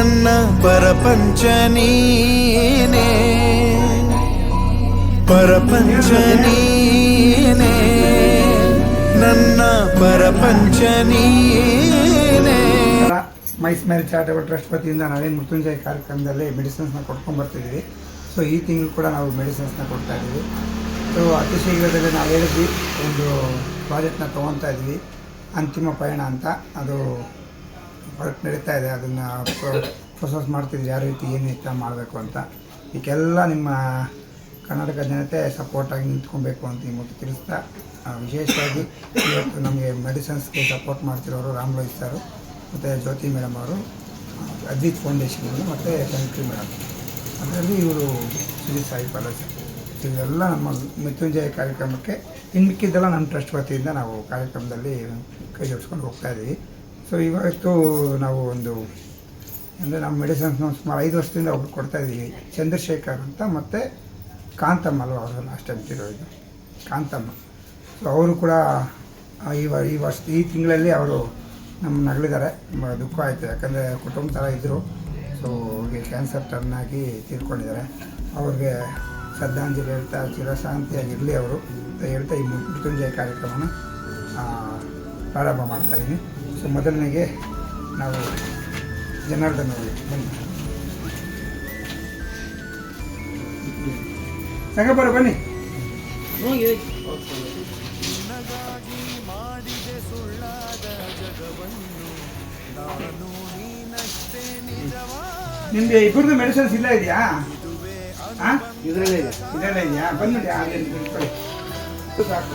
ನನ್ನ ಪರಪಂಚ ನೀನೇ. ಪರಪಂಚ ನೀನೇ. ನನ್ನ ಪರಪಂಚ ಮೈಸ್ ಮೈ ಸ್ಮೈಲ್ ಚಾರಿಟಬಲ್ ಟ್ರಸ್ಟ್ ವತಿಯಿಂದ ನಾವೇನು ಮೃತ್ಯುಂಜಯ ಕಾರ್ಯಕ್ರಮದಲ್ಲಿ ಮೆಡಿಸಿನ್ಸ್ನ ಕೊಟ್ಕೊಂಡು ಬರ್ತಿದ್ದೀವಿ. ಸೊ ಈ ತಿಂಗಳು ಕೂಡ ನಾವು ಮೆಡಿಸಿನ್ಸ್ನ ಕೊಡ್ತಾ ಇದ್ದೀವಿ. ಸೊ ಅತಿ ಶೀಘ್ರದಲ್ಲಿ ನಾವು ಹೇಳಿದ್ವಿ, ಒಂದು ಪ್ರಾಜೆಕ್ಟ್ನ ತೊಗೊತಾ ಇದ್ವಿ ಅಂತಿಮ ಪಯಣ ಅಂತ. ಅದು ವರ್ಕ್ ನಡೀತಾ ಇದೆ. ಅದನ್ನು ಪ್ರೊಸೆಸ್ ಮಾಡ್ತಿದ್ರು ಯಾವ ರೀತಿ, ಏನು ಇತ್ತ ಮಾಡಬೇಕು ಅಂತ. ಇದಕ್ಕೆಲ್ಲ ನಿಮ್ಮ ಕರ್ನಾಟಕ ಜನತೆ ಸಪೋರ್ಟಾಗಿ ನಿಂತ್ಕೊಬೇಕು ಅಂತ ಮೂಲಕ ತಿಳಿಸ್ತಾ ವಿಶೇಷವಾಗಿ ಇವತ್ತು ನಮಗೆ ಮೆಡಿಸನ್ಸ್ಗೆ ಸಪೋರ್ಟ್ ಮಾಡ್ತಿರೋರು ರಾಮ್ ಲೋಹಿತ್ ಸರು, ಮತ್ತು ಜ್ಯೋತಿ ಮೇಡಮ್ ಅವರು ಅಜಿತ್ ಫೌಂಡೇಶನ್ ಮತ್ತು ಸಂಕ್ರಿ ಮೇಡಮ್ ಅದರಲ್ಲಿ ಇವರು ಶ್ರೀ ಸಾಯಿ ಪಾಲಸ್ ಇವೆಲ್ಲ ನಮ್ಮ ಮೃತ್ಯುಂಜಯ ಕಾರ್ಯಕ್ರಮಕ್ಕೆ ಇನ್ನು ಮಿಕ್ಕಿದ್ದೆಲ್ಲ ನಮ್ಮ ಟ್ರಸ್ಟ್ ವತಿಯಿಂದ ನಾವು ಕಾರ್ಯಕ್ರಮದಲ್ಲಿ ಕೈ ಜೋಡಿಸ್ಕೊಂಡು ಹೋಗ್ತಾ ಇದ್ದೀವಿ ಸೊ ಇವತ್ತು ನಾವು ಒಂದು, ಅಂದರೆ ನಮ್ಮ ನಾವು ಸುಮಾರು ಐದು ವರ್ಷದಿಂದ ಒಬ್ರು ಕೊಡ್ತಾ ಇದ್ದೀವಿ. ಚಂದ್ರಶೇಖರ್ ಅಂತ ಮತ್ತು ಕಾಂತಮ್ಮ ಅಲ್ವ ಅವರು ಲಾಸ್ಟ್ ಟೈಮ್ ತಿರೋದು. ಕಾಂತಮ್ಮ. ಸೊ ಅವರು ಕೂಡ ಈ ವ- ಈ ವರ್ಷ, ಈ ತಿಂಗಳಲ್ಲಿ ಅವರು ನಮ್ಮ ನಗಳಿದ್ದಾರೆ ತುಂಬ ದುಃಖ ಆಯಿತು. ಯಾಕಂದರೆ ಕುಟುಂಬ ಥರ ಇದ್ದರು ಸೊ ಅವ್ರಿಗೆ ಕ್ಯಾನ್ಸರ್ ಟರ್ನ್ ಆಗಿ ತೀರ್ಕೊಂಡಿದ್ದಾರೆ. ಅವ್ರಿಗೆ ಶ್ರದ್ಧಾಂಜಲಿ ಹೇಳ್ತಾ, ಚಿರಶಾಂತಿಯಾಗಿರಲಿ ಅವರು ಹೇಳ್ತಾ ಈ ಮೃತ್ಯುಂಜಯ ಕಾರ್ಯಕ್ರಮನ ಪ್ರಾರಂಭ ಮಾಡ್ತಾ ಇದ್ದೀನಿ. ಸೊ ಮೊದಲನೆಗೆ ನಾವು ಜನಾರ್ದನ್ ಬನ್ನಿ. ಸಂಗಪ್ಪರ ಬನ್ನಿ ಮಾಡಿದೆ ಸುಳ್ಳಾದ ಜಗವನ್ನು. ನಾನು ನೀನಷ್ಟೇ ನಿಜವಾ ನಿಮ್ಗೆ ಇಬ್ಬರದು ಮೆಡಿಸಿನ್ಸ್ ಇಲ್ಲ ಇದೆಯಾ? ಹಾಂ ಇದರಲ್ಲೇ ಇದೆ ಇದೆಲ್ಲ ಇದೆಯಾ? ಬಂದ್ಬಿಡಿ ಆಗಲಿ ಸಾಕು.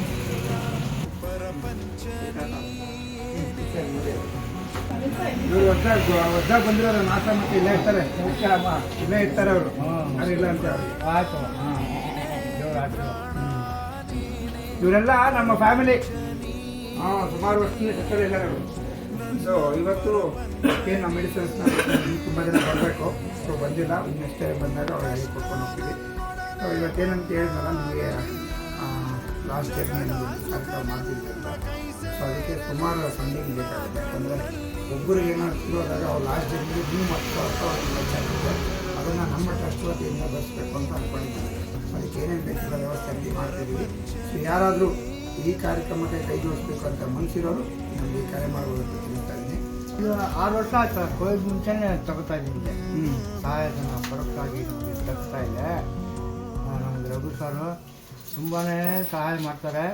ಬನ್ನಿ ವರ್ಷ ವರ್ಷ ಬಂದ್ರೆ ಬಂದಿರೋರು ನಾಶ ಮತ್ತೆ ಇಲ್ಲೇ ಇರ್ತಾರೆ. ಇಲ್ಲೇ ಇರ್ತಾರೆ ಅವರು. ಇಲ್ಲ ಅಂತ ಅವ್ರು. ಆಯ್ತು. ಇವರೆಲ್ಲ ನಮ್ಮ ಫ್ಯಾಮಿಲಿ. ಹಾಂ ಸುಮಾರು ವರ್ಷದಿಂದ ಸಕ್ಕರೆ ಎಲ್ಲರೂ ಅವರು. ಸೊ ಇವತ್ತು ಏನು ನಮ್ಮ ಮೆಡಿಸನ್ಸ್ ತುಂಬ ಜನ ಬರಬೇಕು ಸೊ ಬಂದಿಲ್ಲ. ಇನ್ನಷ್ಟೇ ಬಂದಾಗ ಅವ್ರಿಗೆ ಕೊಟ್ಕೊಂಡು ಹೋಗ್ತೀವಿ. ಸೊ ಇವತ್ತೇನಂತ ಹೇಳಿದ್ನಲ್ಲ ನಿಮಗೆ ಲಾಸ್ಟ್ ಇಯರ್ ಕಾರ್ಯಕ್ರಮ ಮಾಡ್ತಿದ್ದೆ ಸೊ ಅದಕ್ಕೆ ಸುಮಾರು ಫಂಡಿಂಗ್ ಬೇಕಾಗುತ್ತೆ ಯಾಕಂದರೆ ಒಬ್ಬರಿಗೆ ಏನಾದ್ರು ಹೋದಾಗ ಅವ್ರು ಲಾಸ್ಟ್ ಇಯರ್ಗೆ ನೀವು ಮತ್ತು ಆಗುತ್ತೆ ಅದನ್ನು ನಮ್ಮ ಟ್ರಸ್ಟ್ ವತಿಯಿಂದ ಬರೆಸ್ಬೇಕು ಅಂತ ಅಂದ್ಕೊಂಡಿದ್ದೀನಿ ಅದಕ್ಕೆ ಏನೇನು ಬೇಕಿಲ್ಲ ವ್ಯವಸ್ಥೆ ಅಲ್ಲಿ ಮಾಡ್ತಿದ್ದೀವಿ. ಸೊ ಯಾರಾದರೂ ಈ ಕಾರ್ಯಕ್ರಮಕ್ಕೆ ಕೈ ಜೋಡಿಸ್ಬೇಕು ಅಂತ ಮನಸ್ಸಿರೋರು ನಮಗೆ ಕರೆ ಮಾಡ್ಬೋದು ಅಂತ ತಿಳಿಸ್ತಾ ಇದ್ದೀನಿ. ಇದು ಆರು ವರ್ಷ ಆಯ್ತು ಸರ್. ಕೋವಿಡ್ ಮುಂಚೆನೇ ತಗೋತಾ ಇದ್ದೀನಿ. ಹ್ಞೂ ಸಹಾಯಧನ ಪರೋಕ್ಷವಾಗಿ ನಮಗೆ ತಗ್ತಾ ಇದೆ. ನಮ್ಗೆ ರಘು ಸರ್ ತುಂಬಾ ಸಹಾಯ ಮಾಡ್ತಾರೆ.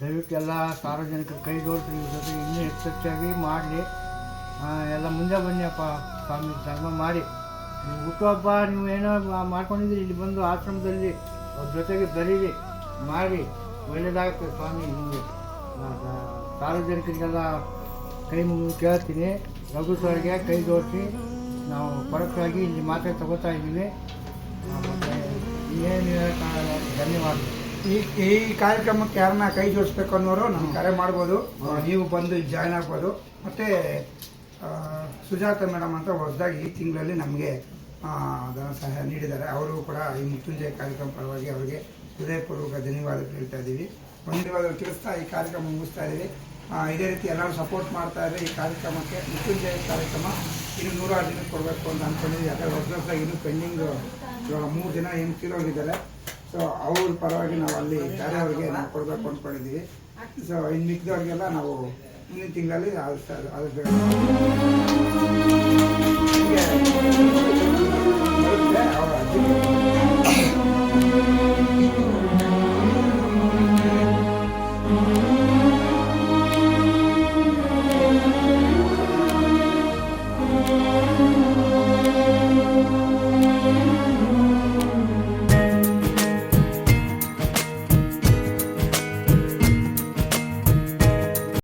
ದಯವಿಟ್ಟೆಲ್ಲ ಸಾರ್ವಜನಿಕರು ಕೈ ಜೋಡಿಸಿ ಜೊತೆ ಇನ್ನೂ ಹೆಚ್ಚೆಚ್ಚಾಗಿ ಮಾಡಲಿ. ಎಲ್ಲ ಮುಂದೆ ಬನ್ನಿಯಪ್ಪ ಸ್ವಾಮಿ, ಧರ್ಮ ಮಾಡಿ. ನೀವು ಹುಟ್ಟುಹಬ್ಬ, ನೀವು ಏನೋ ಮಾಡ್ಕೊಂಡಿದ್ದೀರಿ, ಇಲ್ಲಿ ಬಂದು ಆಶ್ರಮದಲ್ಲಿ ಅವ್ರ ಜೊತೆಗೆ ಬರೀರಿ, ಮಾಡಿ. ಒಳ್ಳೆಯದಾಗುತ್ತೆ ಸ್ವಾಮಿ, ನಿಮಗೆ. ಸಾರ್ವಜನಿಕರಿಗೆಲ್ಲ ಕೈ ಮುಗಿದು ಕೇಳ್ತೀನಿ. ರಘು ಸರ್ಗೆ ಕೈ ಜೋಡಿಸಿ ನಾವು ಪರೋಕ್ಷವಾಗಿ ಇಲ್ಲಿ ಮಾತ್ರೆ ತಗೋತಾ ಇದ್ದೀವಿ. ಇನ್ನೇನು ಧನ್ಯವಾದಗಳು. ಈ ಈ ಕಾರ್ಯಕ್ರಮಕ್ಕೆ ಯಾರನ್ನ ಕೈ ಜೋಡಿಸ್ಬೇಕು ಅನ್ನೋರು ನಮ್ಗೆ ಕರೆ ಮಾಡ್ಬೋದು. ನೀವು ಬಂದು ಜಾಯ್ನ್ ಆಗ್ಬೋದು. ಮತ್ತು ಸುಜಾತ ಮೇಡಮ್ ಅಂತ ಹೊಸದಾಗಿ ಈ ತಿಂಗಳಲ್ಲಿ ನಮಗೆ ಧನ ಸಹಾಯ ನೀಡಿದ್ದಾರೆ. ಅವರು ಕೂಡ ಈ ಮೃತ್ಯುಂಜಯ ಕಾರ್ಯಕ್ರಮ ಪರವಾಗಿ ಅವರಿಗೆ ಹೃದಯಪೂರ್ವಕ ಧನ್ಯವಾದ ಹೇಳ್ತಾ ಇದ್ದೀವಿ. ಧನ್ಯವಾದಗಳು. ತಿಳಿಸ್ತಾ ಈ ಕಾರ್ಯಕ್ರಮ ಮುಗಿಸ್ತಾ ಇದ್ದೀವಿ. ಇದೇ ರೀತಿ ಎಲ್ಲರೂ ಸಪೋರ್ಟ್ ಮಾಡ್ತಾ ಇದ್ದಾರೆ ಈ ಕಾರ್ಯಕ್ರಮಕ್ಕೆ ಮೃತ್ಯುಂಜಯ ಕಾರ್ಯಕ್ರಮ ಇನ್ನು ನೂರಾರು ದಿನಕ್ಕೆ ಕೊಡಬೇಕು ಅಂತ ಅಂದ್ಕೊಂಡಿದ್ದೀವಿ ಯಾಕಂದರೆ ಹೊಸ ಹೊಸದಾಗಿ ಇನ್ನೂ ಪೆಂಡಿಂಗ್ ಇವಾಗ ಮೂರು ದಿನ ಏನು ತೀರೋಗಿದ್ದಾರೆ ಸೊ ಅವ್ರ ಪರವಾಗಿ ನಾವು ಅಲ್ಲಿ ಬೇರೆಯವ್ರಿಗೆ ನಾವು ಕೊಡ್ಬೇಕು ಅಂದ್ಕೊಂಡಿದ್ದೀವಿ. ಸೊ ಇನ್ನು ಮಿಕ್ಕಿದವ್ರಿಗೆಲ್ಲ ನಾವು ಮುಂದಿನ ತಿಂಗಳಲ್ಲಿ ಆಲಿಸ್ತಾರೆ ಆಲಿಸ್ಬೇಕು